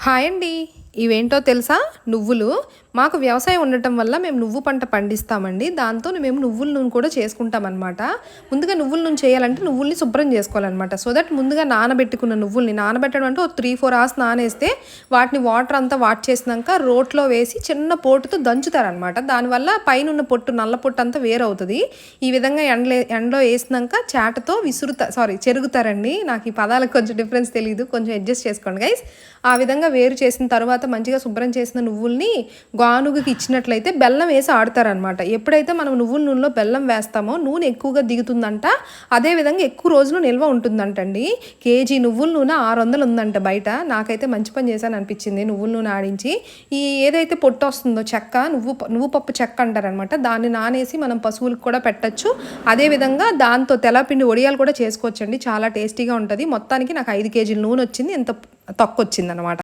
Hi అండి ఇవేంటో తెలుసా? నువ్వులు. మాకు వ్యవసాయం ఉండటం వల్ల మేము నువ్వు పంట పండిస్తామండి. దాంతో మేము నువ్వుల నూనె కూడా చేసుకుంటాం అనమాట ముందుగా నువ్వుల నూనె చేయాలంటే నువ్వుల్ని శుభ్రం చేసుకోవాలన్నమాట. సో దట్ ముందుగా నానబెట్టుకున్న నువ్వుల్ని నానబెట్టడం అంటే ఒక త్రీ ఫోర్ అవర్స్ నానేస్తే వాటిని వాటర్ అంతా వాట్ చేసినాక రోట్లో వేసి చిన్న పోటుతో దంచుతారనమాట దానివల్ల పైన ఉన్న పొట్టు నల్ల పొట్టు అంతా వేరవుతుంది. ఈ విధంగా ఎండలే ఎండలో వేసినాక చాటతో విసురుతా సారీ చెరుగుతారండి. నాకు ఈ పదాలకు కొంచెం డిఫరెన్స్ తెలియదు కొంచెం అడ్జస్ట్ చేసుకోండి గైస్ ఆ విధంగా వేరు చేసిన తర్వాత మంచిగా శుభ్రం చేసిన నువ్వుల్ని గానుగకి ఇచ్చినట్లయితే బెల్లం వేసి ఆడతారనమాట ఎప్పుడైతే మనం నువ్వుల నూనెలో బెల్లం వేస్తామో నూనె ఎక్కువగా దిగుతుందంట అదేవిధంగా ఎక్కువ రోజులు నిల్వ ఉంటుందంటండి. కేజీ నువ్వుల నూనె ఆరు వందలు ఉందంట బయట. నాకైతే మంచి పని చేశాను అనిపించింది నువ్వుల నూనె ఆడించి. ఈ ఏదైతే పొట్టు వస్తుందో చెక్క నువ్వు నువ్వు పప్పు చెక్క అంటారనమాట దాన్ని నానేసి మనం పశువులకు కూడా పెట్టచ్చు. అదేవిధంగా దాంతో తెలపిండి ఒడియాలు కూడా చేసుకోవచ్చండి. చాలా టేస్టీగా ఉంటుంది. మొత్తానికి నాకు ఐదు కేజీల నూనె వచ్చింది. ఎంత తక్కువ వచ్చిందనమాట